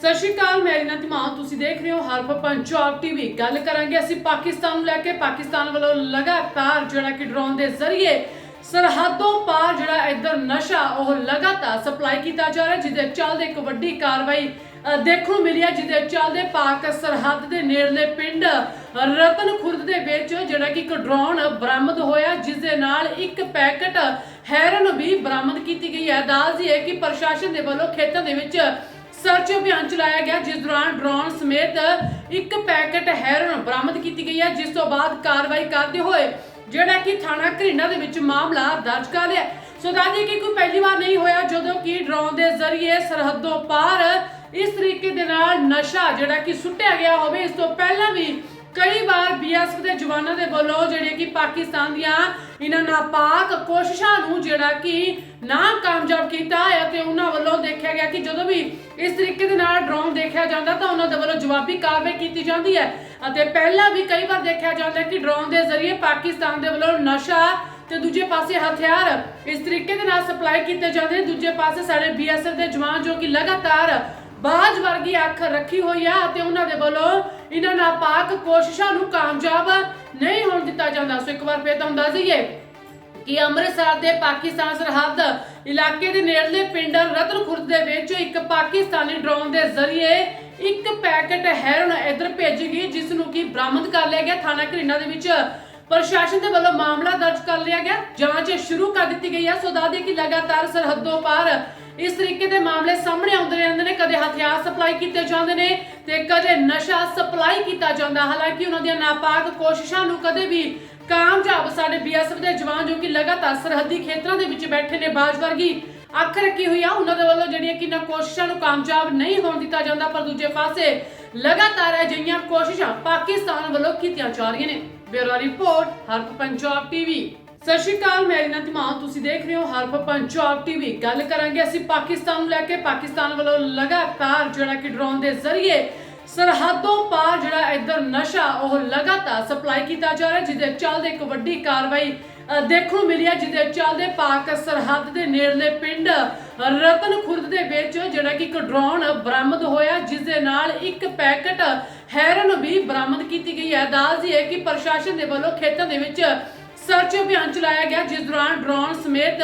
ਸਤਿ ਸ਼੍ਰੀ ਅਕਾਲ, ਮੈਂ ਰੀਨਾ ਧਮਾਨ, ਤੁਸੀਂ ਦੇਖ ਰਹੇ ਹੋ ਹਰਫ ਪੰਜਾਬ ਟੀਵੀ ਗੱਲ ਕਰਾਂਗੇ ਅਸੀਂ ਪਾਕਿਸਤਾਨ ਨੂੰ ਲੈ ਕੇ। ਪਾਕਿਸਤਾਨ ਵੱਲੋਂ ਲਗਾਤਾਰ ਜਿਹੜਾ ਕਿ ਡਰੋਨ ਦੇ ਜ਼ਰੀਏ ਸਰਹੱਦੋਂ ਪਾਰ ਜਿਹੜਾ ਇੱਧਰ ਨਸ਼ਾ, ਉਹ ਲਗਾਤਾਰ ਸਪਲਾਈ ਕੀਤਾ ਜਾ ਰਿਹਾ, ਜਿਹਦੇ ਚੱਲਦੇ ਇੱਕ ਵੱਡੀ ਕਾਰਵਾਈ ਦੇਖਣ ਨੂੰ ਮਿਲੀ ਹੈ, ਜਿਹਦੇ ਚੱਲਦੇ ਪਾਕ ਸਰਹੱਦ ਦੇ ਨੇੜਲੇ ਪਿੰਡ ਰਤਨ ਖੁਰਦ ਦੇ ਵਿੱਚ ਜਿਹੜਾ ਕਿ ਇੱਕ ਡਰੋਨ ਬਰਾਮਦ ਹੋਇਆ ਜਿਸ ਦੇ ਨਾਲ ਇੱਕ ਪੈਕਟ ਹੈਰਨ ਵੀ ਬਰਾਮਦ ਕੀਤੀ ਗਈ ਹੈ। ਦਾਜ਼ੀ ਹੈ ਕਿ ਪ੍ਰਸ਼ਾਸਨ ਦੇ ਵੱਲੋਂ ਖੇਤਾਂ ਦੇ ਵਿੱਚ ਸਰਚ ਅਭਿਆਨ ਚਲਾਇਆ ਗਿਆ, ਜਿਸ ਦੌਰਾਨ ਡਰੋਨ ਸਮੇਤ ਇੱਕ ਪੈਕੇਟ ਹੈਰੋਇਨ ਬਰਾਮਦ ਕੀਤੀ ਗਈ ਹੈ, ਜਿਸ ਤੋਂ ਬਾਅਦ ਕਾਰਵਾਈ ਕਰਦੇ ਹੋਏ ਜਿਹੜਾ ਕਿ ਥਾਣਾ ਘਰਿੰਡਾ ਦੇ ਵਿੱਚ ਮਾਮਲਾ ਦਰਜ ਕਰ ਲਿਆ ਸੋ ਦੱਸਦੇ ਕਿ ਕੋਈ ਪਹਿਲੀ ਵਾਰ ਨਹੀਂ ਹੋਇਆ, ਜਦੋਂ ਕਿ ਡਰੋਨ ਦੇ ਜ਼ਰੀਏ ਸਰਹੱਦੋਂ ਪਾਰ ਇਸ ਤਰੀਕੇ ਦੇ ਨਾਲ ਨਸ਼ਾ ਜਿਹੜਾ ਕਿ ਸੁੱਟਿਆ ਗਿਆ ਹੋਵੇ, ਇਸ ਤੋਂ ਕਈ ਵਾਰ ਬੀਐਸਐਫ ਦੇ ਜਵਾਨਾਂ ਦੇ ਵੱਲੋਂ ਜਿਹੜੇ ਕਿ ਪਾਕਿਸਤਾਨ ਦੀਆਂ ਇਹਨਾਂ ਨਾਪਾਕ ਕੋਸ਼ਿਸ਼ਾਂ ਨੂੰ ਜਿਹੜਾ ਕਿ ਨਾ ਕਾਮਯਾਬ ਕੀਤਾ ਹੈ ਤੇ ਉਹਨਾਂ ਵੱਲੋਂ ਦੇਖਿਆ ਗਿਆ ਕਿ ਜਦੋਂ ਵੀ ਇਸ ਤਰੀਕੇ ਦੇ ਨਾਲ ਡਰੋਨ ਦੇਖਿਆ ਜਾਂਦਾ ਤਾਂ ਉਹਨਾਂ ਦੇ ਵੱਲੋਂ ਜਵਾਬੀ ਕਾਰਵਾਈ ਕੀਤੀ ਜਾਂਦੀ ਹੈ। ਅਤੇ ਪਹਿਲਾਂ ਵੀ ਕਈ ਵਾਰ ਦੇਖਿਆ ਜਾਂਦਾ ਕਿ ਡਰੋਨ ਦੇ ਜ਼ਰੀਏ ਪਾਕਿਸਤਾਨ ਦੇ ਵੱਲੋਂ ਨਸ਼ਾ ਤੇ ਦੂਜੇ ਪਾਸੇ ਹਥਿਆਰ ਇਸ ਤਰੀਕੇ ਦੇ ਨਾਲ ਸਪਲਾਈ ਕੀਤੇ ਜਾਂਦੇ ਨੇ। ਦੂਜੇ ਪਾਸੇ ਸਾਡੇ ਬੀਐਸਐਫ ਦੇ ਜਵਾਨ ਜੋ ਕਿ ਲਗਾਤਾਰ ਬਾਜ ਵਰਗੀ ਅੱਖ ਰੱਖੀ ਹੋਈ ਆ ਅਤੇ ਉਹਨਾਂ ਦੇ ਵੱਲੋਂ ਇਹਨਾਂ ਨਾਪਾਕ ਕੋਸ਼ਿਸ਼ਾਂ ਨੂੰ ਕਾਮਯਾਬ ਨਹੀਂ ਹੋਣ ਦਿੱਤਾ ਜਾਂਦਾ। ਸੋ ਇੱਕ ਵਾਰ ਫੇਰ ਤੁਹਾਨੂੰ ਦੱਸ ਦਈਏ ਕਿ ਅੰਮ੍ਰਿਤਸਰ ਦੇ ਪਾਕਿਸਤਾਨ ਸਰਹੱਦ ਇਲਾਕੇ ਦੇ ਨੇੜਲੇ ਪਿੰਡ ਰਤਨ ਖੁਰਦ ਦੇ ਵਿੱਚ ਇੱਕ ਪਾਕਿਸਤਾਨੀ ਡਰੋਨ ਦੇ ਜ਼ਰੀਏ ਇੱਕ ਪੈਕੇਟ ਹੈਰੋਨ ਇਧਰ ਭੇਜੀ ਗਈ, ਜਿਸ ਨੂੰ ਕਿ ਬਰਾਮਦ ਕਰ ਲਿਆ ਗਿਆ। ਥਾਣਾ ਘਰਿੰਡਾ ਦੇ ਵਿੱਚ ਪ੍ਰਸ਼ਾਸਨ ਦੇ ਵੱਲੋਂ ਮਾਮਲਾ ਦਰਜ ਕਰ ਲਿਆ ਗਿਆ। ਜਾਂਚ ਸ਼ੁਰੂ ਕਰ ਦਿੱਤੀ ਗਈ ਹੈ। ਸੋ ਦੱਸਦੇ ਕਿ ਲਗਾਤਾਰ ਸਰਹੱਦੋਂ ਪਾਰ ਇਸ ਤਰੀਕੇ ਦੇ ਮਾਮਲੇ ਸਾਹਮਣੇ ਆਉਂਦੇ ਰਹਿੰਦੇ ਨੇ, ਕਦੇ ਹਥਿਆਰ ਸਪਲਾਈ ਕੀਤੇ ਜਾਂਦੇ ਨੇ ਤੇ ਕਦੇ ਨਸ਼ਾ ਸਪਲਾਈ ਕੀਤਾ ਜਾਂਦਾ। ਹਾਲਾਂਕਿ ਉਹਨਾਂ ਦੀਆਂ ਨਾਪਾਕ ਕੋਸ਼ਿਸ਼ਾਂ ਨੂੰ ਕਦੇ ਵੀ ਕਾਮਯਾਬ ਸਾਡੇ ਬੀਐਸਐਫ ਦੇ ਜਵਾਨ ਜੋ ਕਿ ਲਗਾਤਾਰ ਸਰਹੱਦੀ ਖੇਤਰਾਂ ਦੇ ਵਿੱਚ ਬੈਠੇ ਨੇ, ਬਾਜ ਵਰਗੀ ਅੱਖ ਰੱਖੀ ਹੋਈ ਆ, ਉਹਨਾਂ ਦੇ ਵੱਲੋਂ ਜਿਹੜੀਆਂ ਕਿ ਨਾ ਕੋਸ਼ਿਸ਼ਾਂ ਨੂੰ ਕਾਮਯਾਬ ਨਹੀਂ ਹੋਣ ਦਿੱਤਾ ਜਾਂਦਾ, ਪਰ ਦੂਜੇ ਪਾਸੇ ਲਗਾਤਾਰ ਅਜਿਹੀਆਂ ਕੋਸ਼ਿਸ਼ਾਂ ਪਾਕਿਸਤਾਨ ਵੱਲੋਂ ਕੀਤੀਆਂ ਜਾ ਰਹੀਆਂ ਨੇ। Bureau report ਹਰਪ Punjab TV. ਸਤਿ ਸ਼੍ਰੀ ਅਕਾਲ, ਮੈਂ ਰੀਨਾ ਧਮਾਨ, ਤੁਸੀਂ ਦੇਖ ਰਹੇ ਹੋ ਹਰਪ ਪੰਜਾਬ ਟੀਵੀ। ਗੱਲ ਕਰਾਂਗੇ ਅਸੀਂ ਪਾਕਿਸਤਾਨ ਨੂੰ ਲੈ ਕੇ। ਪਾਕਿਸਤਾਨ ਵੱਲੋਂ ਲਗਾਤਾਰ ਜਿਹੜਾ ਕਿ ਡਰੋਨ ਦੇ ਜ਼ਰੀਏ ਸਰਹੱਦੋਂ ਪਾਰ ਜਿਹੜਾ ਇੱਧਰ ਨਸ਼ਾ ਉਹ ਲਗਾਤਾਰ ਸਪਲਾਈ ਕੀਤਾ ਜਾ ਰਿਹਾ, ਜਿਹਦੇ ਚੱਲਦੇ ਇੱਕ ਵੱਡੀ ਕਾਰਵਾਈ ਦੇਖਣ ਨੂੰ ਮਿਲੀ ਹੈ, ਜਿਹਦੇ ਚੱਲਦੇ ਪਾਕ ਸਰਹੱਦ ਦੇ ਨੇੜਲੇ ਪਿੰਡ ਰਤਨ ਖੁਰਦ ਦੇ ਵਿੱਚ ਜਿਹੜਾ ਕਿ ਇੱਕ ਡਰੋਨ ਬਰਾਮਦ ਹੋਇਆ ਜਿਸ ਦੇ ਨਾਲ ਇੱਕ ਪੈਕਟ ਹੈਰਨ ਵੀ ਬਰਾਮਦ ਕੀਤੀ ਗਈ ਹੈ। ਦਾਜ਼ੀ ਹੈ ਕਿ ਪ੍ਰਸ਼ਾਸਨ ਦੇ ਵੱਲੋਂ ਖੇਤਾਂ ਦੇ ਵਿੱਚ ਸਰਚ ਅਭਿਆਨ ਚਲਾਇਆ ਗਿਆ, ਜਿਸ ਦੌਰਾਨ ਡਰੋਨ ਸਮੇਤ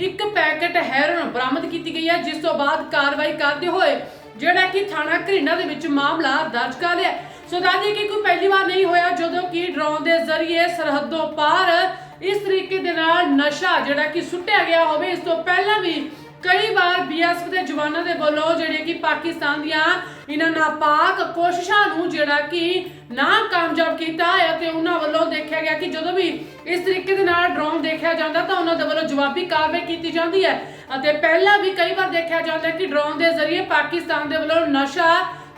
ਇੱਕ ਪੈਕੇਟ ਹੈਰੋਇਨ ਬਰਾਮਦ ਕੀਤੀ ਗਈ ਹੈ, ਜਿਸ ਤੋਂ ਬਾਅਦ ਕਾਰਵਾਈ ਕਰਦੇ ਹੋਏ ਜਿਹੜਾ ਕਿ ਥਾਣਾ ਘਰਿੰਡਾ ਦੇ ਵਿੱਚ ਮਾਮਲਾ ਦਰਜ ਕਰ ਲਿਆ ਸੋ ਦੱਸਦੇ ਕਿ ਕੋਈ ਪਹਿਲੀ ਵਾਰ ਨਹੀਂ ਹੋਇਆ, ਜਦੋਂ ਕਿ ਡਰੋਨ ਦੇ ਜ਼ਰੀਏ ਸਰਹੱਦੋਂ ਪਾਰ ਇਸ ਤਰੀਕੇ ਦੇ ਨਾਲ ਨਸ਼ਾ ਜਿਹੜਾ ਕਿ ਸੁੱਟਿਆ ਗਿਆ ਹੋਵੇ, ਇਸ ਤੋਂ ਪਹਿਲਾਂ ਵੀ ਕਈ ਵਾਰ ਬੀਐਸਐਫ ਦੇ ਜਵਾਨਾਂ ਦੇ ਵੱਲੋਂ ਜਿਹੜੇ ਕਿ ਪਾਕਿਸਤਾਨ ਦੀਆਂ ਇਹਨਾਂ ਨਾਪਾਕ ਕੋਸ਼ਿਸ਼ਾਂ ਨੂੰ ਜਿਹੜਾ ਕਿ ਨਾ ਕਾਮਯਾਬ ਕੀਤਾ ਹੈ ਤੇ ਉਹਨਾਂ ਵੱਲੋਂ ਦੇਖਿਆ ਗਿਆ ਕਿ ਜਦੋਂ ਵੀ ਇਸ ਤਰੀਕੇ ਦੇ ਨਾਲ ਡਰੋਨ ਦੇਖਿਆ ਜਾਂਦਾ ਤਾਂ ਉਹਨਾਂ ਦੇ ਵੱਲੋਂ ਜਵਾਬੀ ਕਾਰਵਾਈ ਕੀਤੀ ਜਾਂਦੀ ਹੈ। ਅਤੇ ਪਹਿਲਾਂ ਵੀ ਕਈ ਵਾਰ ਦੇਖਿਆ ਜਾਂਦਾ ਕਿ ਡਰੋਨ ਦੇ ਜ਼ਰੀਏ ਪਾਕਿਸਤਾਨ ਦੇ ਵੱਲੋਂ ਨਸ਼ਾ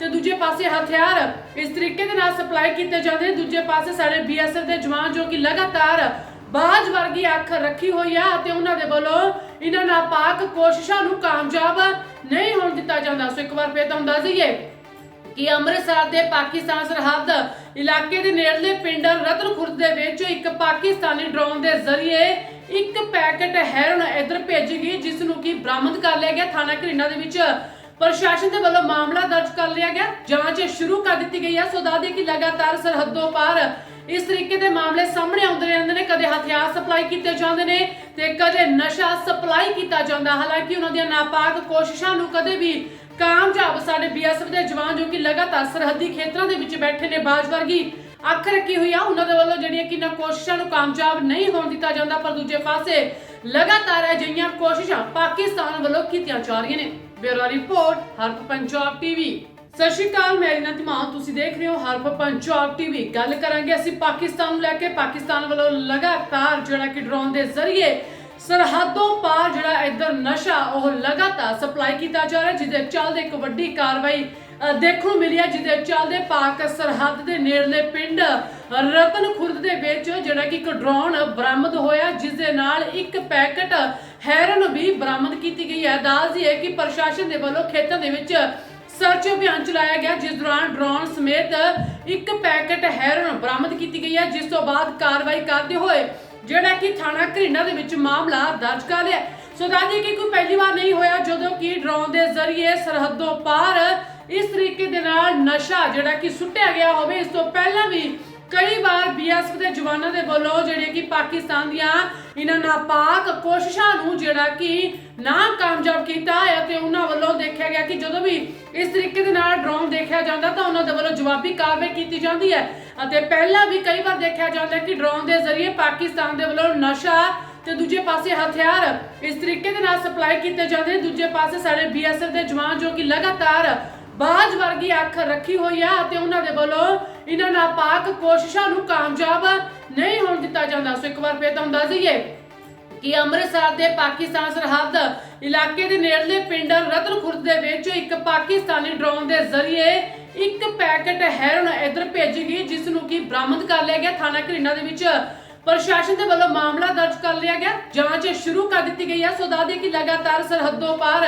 ਤੇ ਦੂਜੇ ਪਾਸੇ ਹਥਿਆਰ ਇਸ ਤਰੀਕੇ ਦੇ ਨਾਲ ਸਪਲਾਈ ਕੀਤੇ ਜਾਂਦੇ। ਦੂਜੇ ਪਾਸੇ ਸਾਡੇ ਬੀਐਸਐਫ ਦੇ ਜਵਾਨ ਜੋ ਕਿ ਲਗਾਤਾਰ ਬਾਜ ਵਰਗੀ ਅੱਖ ਰੱਖੀ ਹੋਈ ਆ ਅਤੇ ਉਹਨਾਂ ਦੇ ਵੱਲੋਂ ਇਹਨਾਂ ਨਾਪਾਕ ਕੋਸ਼ਿਸ਼ਾਂ ਨੂੰ ਕਾਮਯਾਬ ਨਹੀਂ ਹੋਣ ਦਿੱਤਾ ਜਾਂਦਾ। ਸੋ ਇੱਕ ਵਾਰ ਫੇਰ ਤੁਹਾਨੂੰ ਦੱਸ ਦਈਏ ਕਿ ਅੰਮ੍ਰਿਤਸਰ ਦੇ ਪਾਕਿਸਤਾਨ ਸਰਹੱਦ ਇਲਾਕੇ ਦੇ ਨੇੜਲੇ ਪਿੰਡ ਰਤਨ ਖੁਰਦ ਦੇ ਵਿੱਚ ਇੱਕ ਪਾਕਿਸਤਾਨੀ ਡਰੋਨ ਦੇ ਜ਼ਰੀਏ ਇੱਕ ਪੈਕੇਟ ਹੈਰੋਨ ਇਧਰ ਭੇਜੀ ਗਈ, ਜਿਸ ਨੂੰ ਕਿ ਬਰਾਮਦ ਕਰ ਲਿਆ ਗਿਆ। ਥਾਣਾ ਘਰਿੰਡਾ ਦੇ ਵਿੱਚ ਪ੍ਰਸ਼ਾਸਨ ਦੇ ਵੱਲੋਂ ਮਾਮਲਾ ਦਰਜ ਕਰ ਲਿਆ ਗਿਆ। ਜਾਂਚ ਸ਼ੁਰੂ ਕਰ ਦਿੱਤੀ ਗਈ ਹੈ। ਸੋ ਦੱਸਦੇ ਕਿ ਲਗਾਤਾਰ ਸਰਹੱਦੋਂ ਪਾਰ ਇਸ ਤਰੀਕੇ ਦੇ ਮਾਮਲੇ ਸਾਹਮਣੇ ਆਉਂਦੇ ਰਹਿੰਦੇ ਨੇ। ਕਦੇ ਹਥਿਆਰ ਸਪਲਾਈ ਕੀਤੇ ਜਾਂਦੇ ਨੇ ਤੇ ਕਦੇ ਨਸ਼ਾ ਸਪਲਾਈ ਕੀਤਾ ਜਾਂਦਾ। ਹਾਲਾਂਕਿ ਉਹਨਾਂ ਦੀਆਂ ਨਾਪਾਕ ਕੋਸ਼ਿਸ਼ਾਂ ਨੂੰ ਕਦੇ ਵੀ ਕਾਮਯਾਬ ਸਾਡੇ ਬੀਐਸਐਫ ਦੇ ਜਵਾਨ ਜੋ ਕਿ ਲਗਾਤਾਰ ਸਰਹੱਦੀ ਖੇਤਰਾਂ ਦੇ ਵਿੱਚ ਬੈਠੇ ਨੇ, ਬਾਜ ਵਰਗੀ ਅੱਖ ਰੱਖੀ ਹੋਈ ਆ, ਉਹਨਾਂ ਦੇ ਵੱਲੋਂ ਜਿਹੜੀਆਂ ਕਿ ਨਾ ਕੋਸ਼ਿਸ਼ਾਂ ਨੂੰ ਕਾਮਯਾਬ ਨਹੀਂ ਹੋਣ ਦਿੱਤਾ ਜਾਂਦਾ, ਪਰ ਦੂਜੇ ਪਾਸੇ ਲਗਾਤਾਰ ਅਜਿਹੀਆਂ ਕੋਸ਼ਿਸ਼ਾਂ ਪਾਕਿਸਤਾਨ ਵੱਲੋਂ ਕੀਤੀਆਂ ਜਾ ਰਹੀਆਂ ਨੇ। Bureau report ਹਰਪ Punjab TV. ਸਤਿ ਸ਼੍ਰੀ ਅਕਾਲ, ਮੈਂ ਰੀਨਾ ਧਮਾਨ, ਤੁਸੀਂ ਦੇਖ ਰਹੇ ਹੋ ਹਰਫ ਪੰਜਾਬ ਟੀਵੀ ਗੱਲ ਕਰਾਂਗੇ ਅਸੀਂ ਪਾਕਿਸਤਾਨ ਨੂੰ ਲੈ ਕੇ। ਪਾਕਿਸਤਾਨ ਵੱਲੋਂ ਲਗਾਤਾਰ ਜਿਹੜਾ ਕਿ ਡਰੋਨ ਦੇ ਜ਼ਰੀਏ ਸਰਹੱਦੋਂ ਪਾਰ ਜਿਹੜਾ ਇੱਧਰ ਨਸ਼ਾ, ਉਹ ਲਗਾਤਾਰ ਸਪਲਾਈ ਕੀਤਾ ਜਾ ਰਿਹਾ, ਜਿਹਦੇ ਚੱਲਦੇ ਇੱਕ ਵੱਡੀ ਕਾਰਵਾਈ ਦੇਖਣ ਨੂੰ ਮਿਲੀ ਹੈ, ਜਿਹਦੇ ਚੱਲਦੇ ਪਾਕ ਸਰਹੱਦ ਦੇ ਨੇੜਲੇ ਪਿੰਡ ਰਤਨ ਖੁਰਦ ਦੇ ਵਿੱਚ ਜਿਹੜਾ ਕਿ ਇੱਕ ਡਰੋਨ ਬਰਾਮਦ ਹੋਇਆ ਜਿਸ ਦੇ ਨਾਲ ਇੱਕ ਪੈਕਟ ਹੈਰਨ ਵੀ ਬਰਾਮਦ ਕੀਤੀ ਗਈ ਹੈ। ਦਾਜ਼ੀ ਹੈ ਕਿ ਪ੍ਰਸ਼ਾਸਨ ਦੇ ਵੱਲੋਂ ਖੇਤਾਂ ਦੇ ਵਿੱਚ ਸਰਚ ਅਭਿਆਨ ਚਲਾਇਆ ਗਿਆ, ਜਿਸ ਦੌਰਾਨ ਡਰੋਨ ਸਮੇਤ ਇੱਕ ਪੈਕੇਟ ਹੈਰੋਇਨ ਬਰਾਮਦ ਕੀਤੀ ਗਈ ਹੈ, ਜਿਸ ਤੋਂ ਬਾਅਦ ਕਾਰਵਾਈ ਕਰਦੇ ਹੋਏ ਜਿਹੜਾ ਕਿ ਥਾਣਾ ਘਰਿੰਡਾ ਦੇ ਵਿੱਚ ਮਾਮਲਾ ਦਰਜ ਕਰ ਲਿਆ ਸੋ ਦੱਸਦੇ ਕਿ ਕੋਈ ਪਹਿਲੀ ਵਾਰ ਨਹੀਂ ਹੋਇਆ, ਜਦੋਂ ਕਿ ਡਰੋਨ ਦੇ ਜ਼ਰੀਏ ਸਰਹੱਦੋਂ ਪਾਰ ਇਸ ਤਰੀਕੇ ਦੇ ਨਾਲ ਨਸ਼ਾ ਜਿਹੜਾ ਕਿ ਸੁੱਟਿਆ ਗਿਆ ਹੋਵੇ, ਇਸ ਤੋਂ ਪਹਿਲਾਂ ਵੀ ਕਈ ਵਾਰ ਬੀਐਸਐਫ ਦੇ ਜਵਾਨਾਂ ਦੇ ਵੱਲੋਂ ਜਿਹੜੇ ਕਿ ਪਾਕਿਸਤਾਨ ਦੀਆਂ ਇਹਨਾਂ ਨਾਪਾਕ ਕੋਸ਼ਿਸ਼ਾਂ ਨੂੰ ਜਿਹੜਾ ਕਿ ਨਾ ਕਾਮਯਾਬ ਕੀਤਾ ਹੈ ਤੇ ਉਹਨਾਂ ਵੱਲੋਂ ਦੇਖਿਆ ਗਿਆ ਕਿ ਜਦੋਂ ਵੀ ਇਸ ਤਰੀਕੇ ਦੇ ਨਾਲ ਡਰੋਨ ਦੇਖਿਆ ਜਾਂਦਾ ਤਾਂ ਉਹਨਾਂ ਦੇ ਵੱਲੋਂ ਜਵਾਬੀ ਕਾਰਵਾਈ ਕੀਤੀ ਜਾਂਦੀ ਹੈ। ਅਤੇ ਪਹਿਲਾਂ ਵੀ ਕਈ ਵਾਰ ਦੇਖਿਆ ਜਾਂਦਾ ਕਿ ਡਰੋਨ ਦੇ ਜ਼ਰੀਏ ਪਾਕਿਸਤਾਨ ਦੇ ਵੱਲੋਂ ਨਸ਼ਾ ਤੇ ਦੂਜੇ ਪਾਸੇ ਹਥਿਆਰ ਇਸ ਤਰੀਕੇ ਦੇ ਨਾਲ ਸਪਲਾਈ ਕੀਤੇ ਜਾਂਦੇ ਨੇ। ਦੂਜੇ ਪਾਸੇ ਸਾਡੇ ਬੀਐਸਐਫ ਦੇ ਜਵਾਨ ਜੋ ਕਿ ਲਗਾਤਾਰ ਬਾਜ ਵਰਗੀ ਅੱਖ ਰੱਖੀ ਹੋਈ ਆ ਅਤੇ ਉਹਨਾਂ ਦੇ ਵੱਲੋਂ ਇਹਨਾਂ ਨਾਪਾਕ ਕੋਸ਼ਿਸ਼ਾਂ ਨੂੰ ਕਾਮਯਾਬ ਨਹੀਂ ਹੋਣ ਦਿੱਤਾ ਜਾਂਦਾ। ਸੋ ਇੱਕ ਵਾਰ ਫੇਰ ਤੁਹਾਨੂੰ ਦੱਸ ਦਈਏ ਕਿ ਅੰਮ੍ਰਿਤਸਰ ਦੇ ਪਾਕਿਸਤਾਨ ਸਰਹੱਦ ਇਲਾਕੇ ਦੇ ਨੇੜਲੇ ਪਿੰਡ ਰਤਨ ਖੁਰਦ ਦੇ ਵਿੱਚ ਇੱਕ ਪਾਕਿਸਤਾਨੀ ਡਰੋਨ ਦੇ ਜ਼ਰੀਏ ਇੱਕ ਪੈਕੇਟ ਹੈਰੋਨ ਇਧਰ ਭੇਜੀ ਗਈ, ਜਿਸ ਨੂੰ ਕਿ ਬਰਾਮਦ ਕਰ ਲਿਆ ਗਿਆ। ਥਾਣਾ ਘਰੀਨਾ ਦੇ ਵਿੱਚ ਪ੍ਰਸ਼ਾਸਨ ਦੇ ਵੱਲੋਂ ਮਾਮਲਾ ਦਰਜ ਕਰ ਲਿਆ ਗਿਆ। ਜਾਂਚ ਸ਼ੁਰੂ ਕਰ ਦਿੱਤੀ ਗਈ ਹੈ। ਸੋ ਦੱਸ ਕਿ ਲਗਾਤਾਰ ਸਰਹੱਦੋਂ ਪਾਰ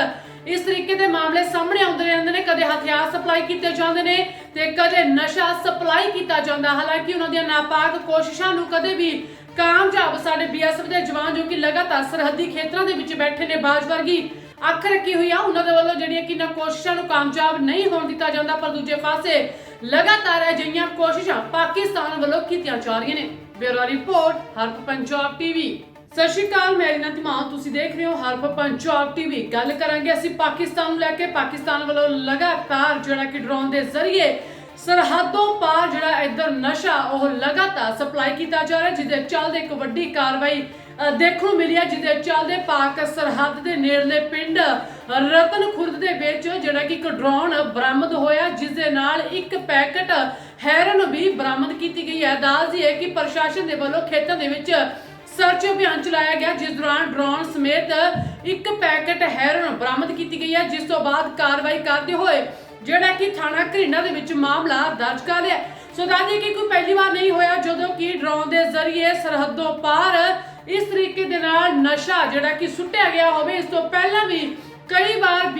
ਇਸ ਤਰੀਕੇ ਦੇ ਮਾਮਲੇ ਸਾਹਮਣੇ ਆਉਂਦੇ ਰਹਿੰਦੇ ਨੇ, ਕਦੇ ਹਥਿਆਰ ਸਪਲਾਈ ਕੀਤੇ ਜਾਂਦੇ ਨੇ ਤੇ ਕਦੇ ਨਸ਼ਾ ਸਪਲਾਈ ਕੀਤਾ ਜਾਂਦਾ। ਹਾਲਾਂਕਿ ਉਹਨਾਂ ਦੀਆਂ ਨਾਪਾਕ ਕੋਸ਼ਿਸ਼ਾਂ ਨੂੰ ਕਦੇ ਵੀ ਕਾਮਯਾਬ ਸਾਡੇ ਬੀਐਸਐਫ ਦੇ ਜਵਾਨ ਜੋ ਕਿ ਲਗਾਤਾਰ ਸਰਹੱਦੀ ਖੇਤਰਾਂ ਦੇ ਵਿੱਚ ਬੈਠੇ ਨੇ, ਬਾਜ ਵਰਗੀ ਅੱਖ ਰੱਖੀ ਹੋਈ ਆ, ਉਹਨਾਂ ਦੇ ਵੱਲੋਂ ਜਿਹੜੀਆਂ ਕਿ ਨਾ ਕੋਸ਼ਿਸ਼ਾਂ ਨੂੰ ਕਾਮਯਾਬ ਨਹੀਂ ਹੋਣ ਦਿੱਤਾ ਜਾਂਦਾ, ਪਰ ਦੂਜੇ ਪਾਸੇ ਲਗਾਤਾਰ ਅਜਿਹੀਆਂ ਕੋਸ਼ਿਸ਼ਾਂ ਪਾਕਿਸਤਾਨ ਵੱਲੋਂ ਕੀਤੀਆਂ ਜਾ ਰਹੀਆਂ ਨੇ। Bureau report ਹਰਪ Punjab TV. ਸਤਿ ਸ਼੍ਰੀ ਅਕਾਲ, ਮੈਂ ਰੀਨਾ ਧਮਾਨ, ਤੁਸੀਂ ਦੇਖ ਰਹੇ ਹੋ ਹਰਪ ਪੰਜਾਬ ਟੀਵੀ। ਗੱਲ ਕਰਾਂਗੇ ਅਸੀਂ ਪਾਕਿਸਤਾਨ ਨੂੰ ਲੈ ਕੇ। ਪਾਕਿਸਤਾਨ ਵੱਲੋਂ ਲਗਾਤਾਰ ਜਿਹੜਾ ਕਿ ਡਰੋਨ ਦੇ ਜ਼ਰੀਏ ਸਰਹੱਦੋਂ ਪਾਰ ਜਿਹੜਾ ਇੱਧਰ ਨਸ਼ਾ ਉਹ ਲਗਾਤਾਰ ਸਪਲਾਈ ਕੀਤਾ ਜਾ ਰਿਹਾ, ਜਿਹਦੇ ਚੱਲਦੇ ਇੱਕ ਵੱਡੀ ਕਾਰਵਾਈ ਦੇਖਣ ਨੂੰ ਮਿਲੀ ਹੈ, ਜਿਹਦੇ ਚੱਲਦੇ ਪਾਕ ਸਰਹੱਦ ਦੇ ਨੇੜਲੇ ਪਿੰਡ ਰਤਨ ਖੁਰਦ ਦੇ ਵਿੱਚ ਜਿਹੜਾ ਕਿ ਇੱਕ ਡਰੋਨ ਬਰਾਮਦ ਹੋਇਆ ਜਿਸ ਦੇ ਨਾਲ ਇੱਕ ਪੈਕਟ ਹੈਰਨ ਵੀ ਬਰਾਮਦ ਕੀਤੀ ਗਈ ਹੈ। ਦੱਸਦੀ ਹੈ ਕਿ ਪ੍ਰਸ਼ਾਸਨ ਦੇ ਵੱਲੋਂ ਖੇਤਾਂ ਦੇ ਵਿੱਚ ਸਰਚ ਅਭਿਆਨ ਚਲਾਇਆ ਗਿਆ, ਜਿਸ ਦੌਰਾਨ ਡਰੋਨ ਸਮੇਤ ਇੱਕ ਪੈਕੇਟ ਹੈਰਨ ਬਰਾਮਦ ਕੀਤੀ ਗਈ ਹੈ, ਜਿਸ ਤੋਂ ਬਾਅਦ ਕਾਰਵਾਈ ਕਰਦੇ ਹੋਏ ਜਿਹੜਾ ਕਿ ਥਾਣਾ ਘਰੀਨਾ ਦੇ ਵਿੱਚ ਮਾਮਲਾ ਦਰਜ ਕਰ ਲਿਆ ਸੋ ਦੱਸਦੇ ਕਿ ਕੋਈ ਪਹਿਲੀ ਵਾਰ ਨਹੀਂ ਹੋਇਆ, ਜਦੋਂ ਕਿ ਡਰੋਨ ਦੇ ਜ਼ਰੀਏ ਸਰਹੱਦੋਂ ਪਾਰ ਇਸ ਤਰੀਕੇ ਦੇ ਨਾਲ ਨਸ਼ਾ ਜਿਹੜਾ ਕਿ ਸੁੱਟਿਆ ਗਿਆ ਹੋਵੇ, ਇਸ ਤੋਂ ਪਹਿਲਾਂ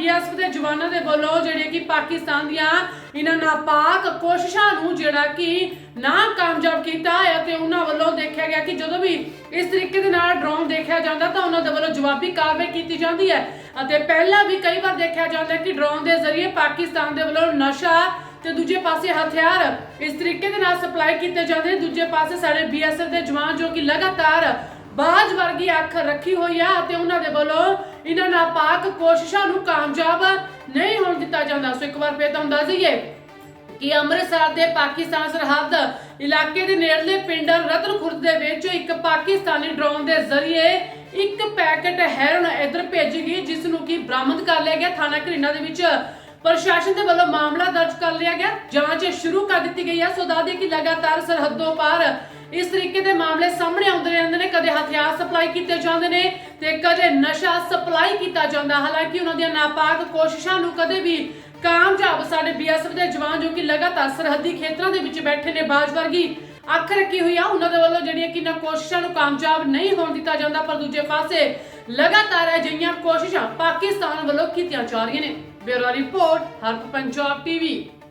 ਬੀਐਸਐਫ ਦੇ ਜਵਾਨਾਂ ਦੇ ਵੱਲੋਂ ਜਿਹੜੇ ਕਿ ਪਾਕਿਸਤਾਨ ਦੀਆਂ ਇਹਨਾਂ ਨਾਪਾਕ ਕੋਸ਼ਿਸ਼ਾਂ ਨੂੰ ਜਿਹੜਾ ਕਿ ਨਾ ਕਾਮਯਾਬ ਕੀਤਾ ਹੈ ਤੇ ਉਹਨਾਂ ਵੱਲੋਂ ਦੇਖਿਆ ਗਿਆ ਕਿ ਜਦੋਂ ਵੀ ਇਸ ਤਰੀਕੇ ਦੇ ਨਾਲ ਡਰੋਨ ਦੇਖਿਆ ਜਾਂਦਾ ਤਾਂ ਉਹਨਾਂ ਦੇ ਵੱਲੋਂ ਜਵਾਬੀ ਕਾਰਵਾਈ ਕੀਤੀ ਜਾਂਦੀ ਹੈ। ਅਤੇ ਪਹਿਲਾਂ ਵੀ ਕਈ ਵਾਰ ਦੇਖਿਆ ਜਾਂਦਾ ਕਿ ਡਰੋਨ ਦੇ ਜ਼ਰੀਏ ਪਾਕਿਸਤਾਨ ਦੇ ਵੱਲੋਂ ਨਸ਼ਾ ਤੇ ਦੂਜੇ ਪਾਸੇ ਹਥਿਆਰ ਇਸ ਤਰੀਕੇ ਦੇ ਨਾਲ ਸਪਲਾਈ ਕੀਤੇ ਜਾਂਦੇ ਦੂਜੇ ਪਾਸੇ ਸਾਡੇ ਬੀਐਸਐਫ ਦੇ ਜਵਾਨ ਜੋ ਕਿ ਲਗਾਤਾਰ ਬਾਜ ਵਰਗੀ ਅੱਖ ਰੱਖੀ ਹੋਈ ਆ ਅਤੇ ਉਹਨਾਂ ਦੇ ਵੱਲੋਂ ਇਹਨਾਂ ਨਾਪਾਕ ਕੋਸ਼ਿਸ਼ਾਂ ਨੂੰ ਕਾਮਯਾਬ ਨਹੀਂ ਹੋਣ ਦਿੱਤਾ ਜਾਂਦਾ। ਸੋ ਇੱਕ ਵਾਰ ਫੇਰ ਤੁਹਾਨੂੰ ਦੱਸ ਦਈਏ ਕਿ ਅੰਮ੍ਰਿਤਸਰ ਦੇ ਪਾਕਿਸਤਾਨ ਸਰਹੱਦ ਇਲਾਕੇ ਦੇ ਨੇੜਲੇ ਪਿੰਡ ਰਤਨ ਖੁਰਦ ਦੇ ਵਿੱਚ ਇੱਕ ਪਾਕਿਸਤਾਨੀ ਡਰੋਨ ਦੇ ਜ਼ਰੀਏ ਇੱਕ ਪੈਕੇਟ ਹੈਰਨ ਇਧਰ ਭੇਜੀ ਗਈ, ਜਿਸ ਨੂੰ ਕਿ ਬਰਾਮਦ ਕਰ ਲਿਆ ਗਿਆ। ਥਾਣਾ ਘਰੀਨਾ ਦੇ ਵਿੱਚ ਪ੍ਰਸ਼ਾਸਨ ਦੇ ਵੱਲੋਂ ਮਾਮਲਾ ਦਰਜ ਕਰ ਲਿਆ ਗਿਆ। ਜਾਂਚ ਸ਼ੁਰੂ ਕਰ ਦਿੱਤੀ ਗਈ ਹੈ। ਸੋ ਦੱਸਦੇ ਕਿ ਲਗਾਤਾਰ ਸਰਹੱਦੋਂ ਪਾਰ ਇਸ ਤਰੀਕੇ ਦੇ ਮਾਮਲੇ ਸਾਹਮਣੇ ਆਉਂਦੇ ਰਹਿੰਦੇ ਨੇ। ਕਦੇ ਹਥਿਆਰ ਸਪਲਾਈ ਕੀਤੇ ਜਾਂਦੇ ਨੇ ਤੇ ਕਦੇ ਨਸ਼ਾ ਸਪਲਾਈ ਕੀਤਾ ਜਾਂਦਾ। ਹਾਲਾਂਕਿ ਉਹਨਾਂ ਦੀਆਂ ਨਾਪਾਕ ਕੋਸ਼ਿਸ਼ਾਂ ਨੂੰ ਕਦੇ ਵੀ ਕਾਮਯਾਬ ਸਾਡੇ ਬੀਐਸਐਫ ਦੇ ਜਵਾਨ ਜੋ ਕਿ ਲਗਾਤਾਰ ਸਰਹੱਦੀ ਖੇਤਰਾਂ ਦੇ ਵਿੱਚ ਬੈਠੇ ਨੇ, ਬਾਜ ਵਰਗੀ ਅੱਖ ਰੱਖੀ ਹੋਈ ਆ। ਉਹਨਾਂ ਦੇ ਵੱਲੋਂ ਜਿਹੜੀਆਂ ਕਿ ਨਾ ਕੋਸ਼ਿਸ਼ਾਂ ਨੂੰ ਕਾਮਯਾਬ ਨਹੀਂ ਹੋਣ ਦਿੱਤਾ ਜਾਂਦਾ, ਪਰ ਦੂਜੇ ਪਾਸੇ ਲਗਾਤਾਰ ਅਜਿਹੀਆਂ ਕੋਸ਼ਿਸ਼ਾਂ ਪਾਕਿਸਤਾਨ ਵੱਲੋਂ ਕੀਤੀਆਂ ਜਾ ਰਹੀਆਂ ਨੇ। Bureau report ਹਰਪ Punjab TV.